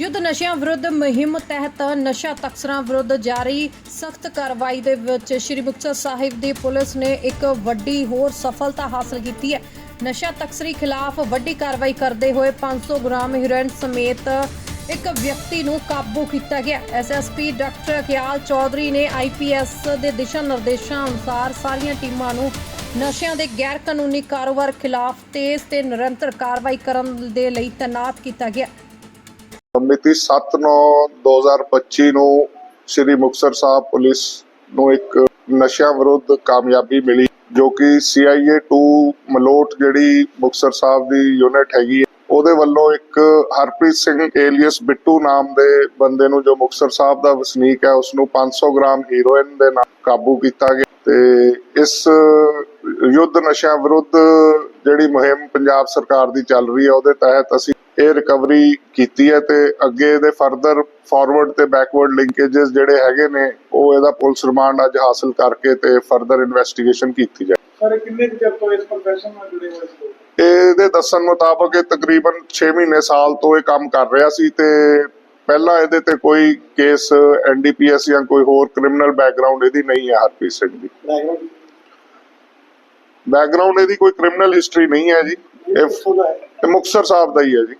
ਯੁੱਧ ਨਸ਼ਿਆਂ ਵਿਰੁੱਧ ਮੁਹਿੰਮ ਤਹਿਤ ਨਸ਼ਾ ਤਸਕਰਾਂ ਵਿਰੁੱਧ ਜਾਰੀ ਸਖਤ ਕਾਰਵਾਈ ਦੇ ਵਿੱਚ ਸ਼੍ਰੀ ਮੁਕਤਸਰ ਸਾਹਿਬ ਦੀ ਪੁਲਿਸ ਨੇ ਇੱਕ ਵੱਡੀ ਹੋਰ ਸਫਲਤਾ ਹਾਸਲ ਕੀਤੀ ਹੈ। ਨਸ਼ਾ ਤਸਕਰੀ ਖਿਲਾਫ ਵੱਡੀ ਕਾਰਵਾਈ ਕਰਦੇ ਹੋਏ 500 ਗ੍ਰਾਮ ਹੀਰੋਇਨ ਸਮੇਤ ਇੱਕ ਵਿਅਕਤੀ ਨੂੰ ਕਾਬੂ ਕੀਤਾ ਗਿਆ। ਐਸਐਸਪੀ ਡਾਕਟਰ ਖਿਆਲ ਚੌਧਰੀ ਨੇ ਆਈਪੀਐਸ ਦੇ ਦਿਸ਼ਾ ਨਿਰਦੇਸ਼ਾਂ ਅਨੁਸਾਰ ਸਾਰੀਆਂ ਟੀਮਾਂ ਨੂੰ ਨਸ਼ਿਆਂ ਦੇ ਗੈਰ ਕਾਨੂੰਨੀ ਕਾਰੋਬਾਰ ਖਿਲਾਫ ਤੇਜ਼ ਤੇ ਨਿਰੰਤਰ ਕਾਰਵਾਈ ਕਰਨ ਦੇ ਲਈ ਤਾਇਨਾਤ ਕੀਤਾ ਗਿਆ। ਮਿਤੀ 7/9/2025 ਨੂੰ ਸ੍ਰੀ ਮੁਕਤਸਰ ਸਾਹਿਬ ਪੁਲਿਸ ਨੂੰ ਇੱਕ ਨਸ਼ਿਆਂ ਵਿਰੁੱਧ ਕਾਮਯਾਬੀ ਮਿਲੀ, ਜੋ ਕਿ CIA 2 ਮਲੋਟ ਜਿਹੜੀ ਮੁਕਤਸਰ ਸਾਹਿਬ ਦੀ ਯੂਨਿਟ ਹੈਗੀ ਉਹਦੇ ਵੱਲੋਂ ਇੱਕ ਹਰਪ੍ਰੀਤ ਸਿੰਘ ਏਲੀਅਸ ਬਿੱਟੂ ਨਾਮ ਦੇ ਬੰਦੇ ਨੂੰ ਜੋ ਮੁਕਤਸਰ ਸਾਹਿਬ ਦਾ ਵਸਨੀਕ ਹੈ ਉਸ ਨੂੰ 500 ਗ੍ਰਾਮ ਹੀਰੋਇਨ ਦੇ ਨਾਲ ਕਾਬੂ ਕੀਤਾ ਗਿਆ ਤੇ ਇਸ ਯੁੱਧ ਨਸ਼ਿਆਂ ਵਿਰੁੱਧ ਜਿਹੜੀ ਮੁਹਿੰਮ ਪੰਜਾਬ ਸਰਕਾਰ ਦੀ ਚੱਲ ਰਹੀ ਹੈ, ਉਹਦੇ ਤਹਿਤ ਅਸੀਂ ਇਹ ਰਿਕਵਰੀ ਕੀਤੀ ਹੈ ਤੇ ਅੱਗੇ ਇਹਦੇ ਫਰਦਰ ਫਾਰਵਰਡ ਤੇ ਬੈਕਵਰਡ ਲਿੰਕੇजेस ਜਿਹੜੇ ਹੈਗੇ ਨੇ ਉਹ ਇਹਦਾ ਪੁਲਿਸ ਰਿਮਾਂਡ ਅੱਜ ਹਾਸਲ ਕਰਕੇ ਤੇ ਫਰਦਰ ਇਨਵੈਸਟੀਗੇਸ਼ਨ ਕੀਤੀ ਜਾਏ। ਸਰ ਕਿੰਨੇ ਚਿਰ ਤੋਂ ਇਸ profession ਨਾਲ ਜੁੜੇ ਹੋਏ ਸੀ? ਇਹਦੇ ਦੱਸਣ ਮੁਤਾਬਕ ਇਹ ਤਕਰੀਬਨ 6 ਮਹੀਨੇ ਸਾਲ ਤੋਂ ਇਹ ਕੰਮ ਕਰ ਰਿਹਾ ਸੀ ਤੇ ਪਹਿਲਾਂ ਇਹਦੇ ਤੇ ਕੋਈ ਕੇਸ ਐਨਡੀਪੀਐਸ ਜਾਂ ਕੋਈ ਹੋਰ ਕ੍ਰਿਮੀਨਲ ਬੈਕਗ੍ਰਾਉਂਡ ਇਹਦੀ ਨਹੀਂ ਹੈ ਹਰਪ੍ਰੀਤ ਸਿੰਘ ਦੀ ਬੈਕਗ੍ਰਾਉਂਡ ਇਹਦੀ ਕੋਈ ਕ੍ਰਿਮੀਨਲ ਹਿਸਟਰੀ ਨਹੀਂ ਹੈ ਜੀ। ਇਹ ਦਾ ਮੁਕਤਸਰ ਸਾਹਿਬ ਦਾ ਹੀ ਹੈ ਜੀ।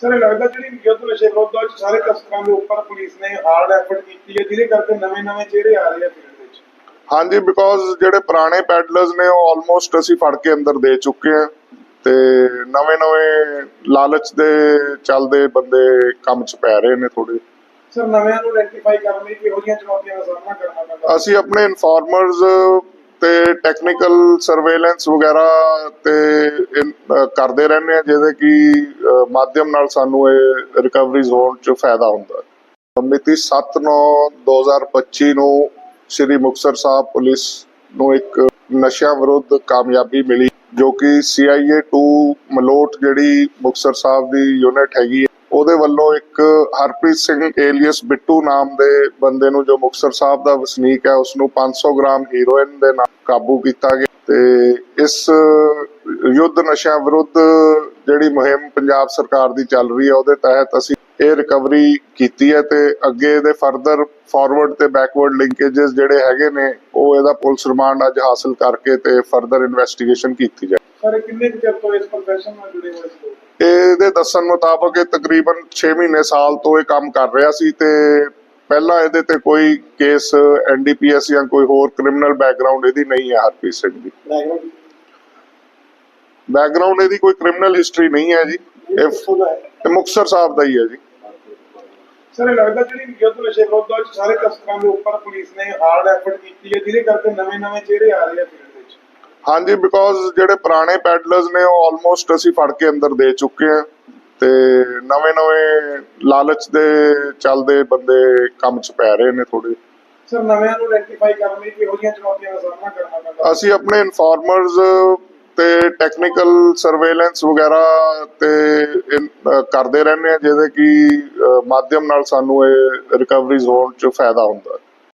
ਸਰ ਲੱਗਦਾ ਜਿਹੜੀ ਯੁੱਧ ਨਸ਼ੇ ਵਿਰੁੱਧ ਆ, ਸਾਰੇ ਤਸਕਰਾਂ ਦੇ ਉੱਪਰ ਪੁਲਿਸ ਨੇ ਹਾਰਡ ਐਫਰਟ ਕੀਤੀ ਹੈ ਜਿਹਦੇ ਕਰਕੇ ਨਵੇਂ-ਨਵੇਂ ਚਿਹਰੇ ਆ ਰਹੇ ਆ ਫੀਲਡ ਵਿੱਚ। ਹਾਂਜੀ ਬਿਕੋਜ਼ ਜਿਹੜੇ ਪੁਰਾਣੇ ਪੈਡਲਰਸ ਨੇ ਉਹ ਆਲਮੋਸਟ ਅਸੀਂ ਫੜ ਕੇ ਅੰਦਰ ਦੇ ਚੁੱਕੇ ਹਾਂ ਤੇ ਨਵੇਂ-ਨਵੇਂ ਲਾਲਚ ਦੇ ਚੱਲਦੇ ਬੰਦੇ ਕੰਮ 'ਚ ਪੈ ਰਹੇ ਨੇ ਥੋੜੇ ਸਰ ਨਵਿਆਂ ਨੂੰ ਆਇਡੈਂਟੀਫਾਈ ਕਰਨ ਲਈ ਕਿਹੋ ਜਿਹੀਆਂ ਚੁਣੌਤੀਆਂ ਦਾ ਸਾਹਮਣਾ ਕਰਨਾ ਪੈਂਦਾ। ਅਸੀਂ ਆਪਣੇ ਇਨਫਾਰਮਰਸ ਤੇ ਟੈਕਨੀਕਲ ਸਰਵੇਲੈਂਸ ਵਗੈਰਾ ਤੇ ਕਰਦੇ ਰਹਿੰਦੇ ਆ ਜਿਹਦੇ ਕਿ ਮਾਧਿਅਮ ਨਾਲ ਸਾਨੂੰ ਇਹ ਰਿਕਵਰੀਜ਼ ਹੋਣ 'ਚ ਫਾਇਦਾ ਹੁੰਦਾ ਹੈ। ਮਿਤੀ 7/9/2025 ਨੂੰ ਸ੍ਰੀ ਮੁਕਤਸਰ ਸਾਹਿਬ ਪੁਲਿਸ ਨੂੰ ਇੱਕ ਨਸ਼ਿਆਂ ਵਿਰੁੱਧ ਕਾਮਯਾਬੀ ਮਿਲੀ, ਜੋ ਕਿ CIA 2 ਮਲੋਟ ਜਿਹੜੀ ਮੁਕਤਸਰ ਸਾਹਿਬ ਦੀ ਯੂਨਿਟ ਹੈਗੀ ਉਹਦੇ ਵੱਲੋਂ ਇੱਕ ਹਰਪ੍ਰੀਤ ਸਿੰਘ ਏਲੀਅਸ ਬਿੱਟੂ ਨਾਮ ਦੇ ਬੰਦੇ ਨੂੰ ਜੋ ਮੁਕਤਸਰ ਸਾਹਿਬ ਦਾ ਵਸਨੀਕ ਹੈ ਉਸ ਨੂੰ 500 ਗ੍ਰਾਮ ਹੀਰੋਇਨ ਦੇ ਨਾਲ ਕਾਬੂ ਕੀਤਾ ਗਿਆ। ਤੇ ਇਸ ਯੁੱਧ ਨਸ਼ਿਆਂ ਵਿਰੁੱਧ ਜਿਹੜੀ ਮੁਹਿੰਮ ਪੰਜਾਬ ਸਰਕਾਰ ਦੀ ਚੱਲ ਰਹੀ ਹੈ, ਉਹਦੇ ਤਹਿਤ ਅਸੀਂ ਇਹ ਰਿਕਵਰੀ ਕੀਤੀ ਹੈ ਤੇ ਅੱਗੇ ਇਹਦੇ ਫਰਦਰ ਫਾਰਵਰਡ ਤੇ ਬੈਕਵਰਡ ਲਿੰਕੇजेस ਜਿਹੜੇ ਹੈਗੇ ਨੇ ਉਹ ਇਹਦਾ ਪੁਲਿਸ ਰਿਮਾਂਡ ਅੱਜ ਹਾਸਲ ਕਰਕੇ ਤੇ ਫਰਦਰ ਇਨਵੈਸਟੀਗੇਸ਼ਨ ਕੀਤੀ ਜਾਏ। ਸਰ ਇਹ ਕਿੰਨੇ ਕੁ ਚਿਰ ਤੋਂ ਇਸ profession ਨਾਲ ਜੁੜੇ ਹੋਏ ਸੀ? ਇਹਦੇ ਦੱਸਣ ਮੁਤਾਬਕ ਇਹ ਤਕਰੀਬਨ 6 ਮਹੀਨੇ ਸਾਲ ਤੋਂ ਇਹ ਕੰਮ ਕਰ ਰਿਹਾ ਸੀ ਤੇ ਪਹਿਲਾਂ ਇਹਦੇ ਤੇ ਕੋਈ ਕੇਸ ਐਨਡੀਪੀਐਸ ਜਾਂ ਕੋਈ ਹੋਰ ਕ੍ਰਿਮੀਨਲ ਬੈਕਗ੍ਰਾਉਂਡ ਇਹਦੀ ਨਹੀਂ ਹੈ ਹਰਪ੍ਰੀਤ ਸਿੰਘ ਦੀ। ਬੈਕਗ੍ਰਾਉਂਡ ਇਹਦੀ ਕੋਈ ਕ੍ਰਿਮੀਨਲ ਹਿਸਟਰੀ ਨਹੀਂ ਹੈ ਜੀ। ਇਹ ਦਾ ਮੁਕਤਸਰ ਸਾਹਿਬ ਦਾ ਹੀ ਹੈ ਜੀ। ਸਰ ਇਹ ਲੱਗਦਾ ਜਿਹੜੀ ਯੁੱਧ ਨਸ਼ੇ ਵਿਰੁੱਧ ਆ, ਸਾਰੇ ਤਸਕਰਾਂ ਦੇ ਉੱਪਰ ਪੁਲਿਸ ਨੇ ਹਾਰਡ ਐਫਰਟ ਕੀਤੀ ਹੈ ਜਿਹਦੇ ਕਰਕੇ ਨਵੇਂ-ਨਵੇਂ ਚਿਹਰੇ ਆ ਰਹੇ ਆ ਫੀਲਡ ਵਿੱਚ। ਹਾਂਜੀ ਬਿਕੋਜ਼ ਜਿਹੜੇ ਪੁਰਾਣੇ ਪੈਡਲਰਸ ਨੇ ਉਹ ਆਲਮੋਸਟ ਅਸੀਂ ਫੜ ਕੇ ਅੰਦਰ ਦੇ ਚੁੱਕੇ ਹਾਂ ਤੇ ਨਵੇਂ-ਨਵੇਂ ਲਾਲਚ ਦੇ ਚੱਲਦੇ ਬੰਦੇ ਕੰਮ 'ਚ ਪੈ ਰਹੇ ਨੇ ਥੋੜੇ ਸਰ ਨਵਿਆਂ ਨੂੰ ਆਇਡੈਂਟੀਫਾਈ ਕਰਨ ਲਈ ਕਿਹੋ ਜਿਹੀਆਂ ਚੁਣੌਤੀਆਂ ਦਾ ਸਾਹਮਣਾ ਕਰਨਾ ਪੈਂਦਾ? ਅਸੀਂ ਆਪਣੇ ਇਨਫਾਰਮਰਸ ਤੇ ਟੈਕਨੀਕਲ ਸਰਵੇਲੈਂਸ ਵਗੈਰਾ ਤੇ ਕਰਦੇ ਰਹਿੰਦੇ ਆ, ਜਿਹਦੇ ਕਿ ਮਾਧਿਅਮ ਨਾਲ ਸਾਨੂੰ ਇਹ ਰਿਕਵਰੀਜ਼ ਹੋਣ 'ਚ ਫਾਇਦਾ ਹੁੰਦਾ। ਹੈ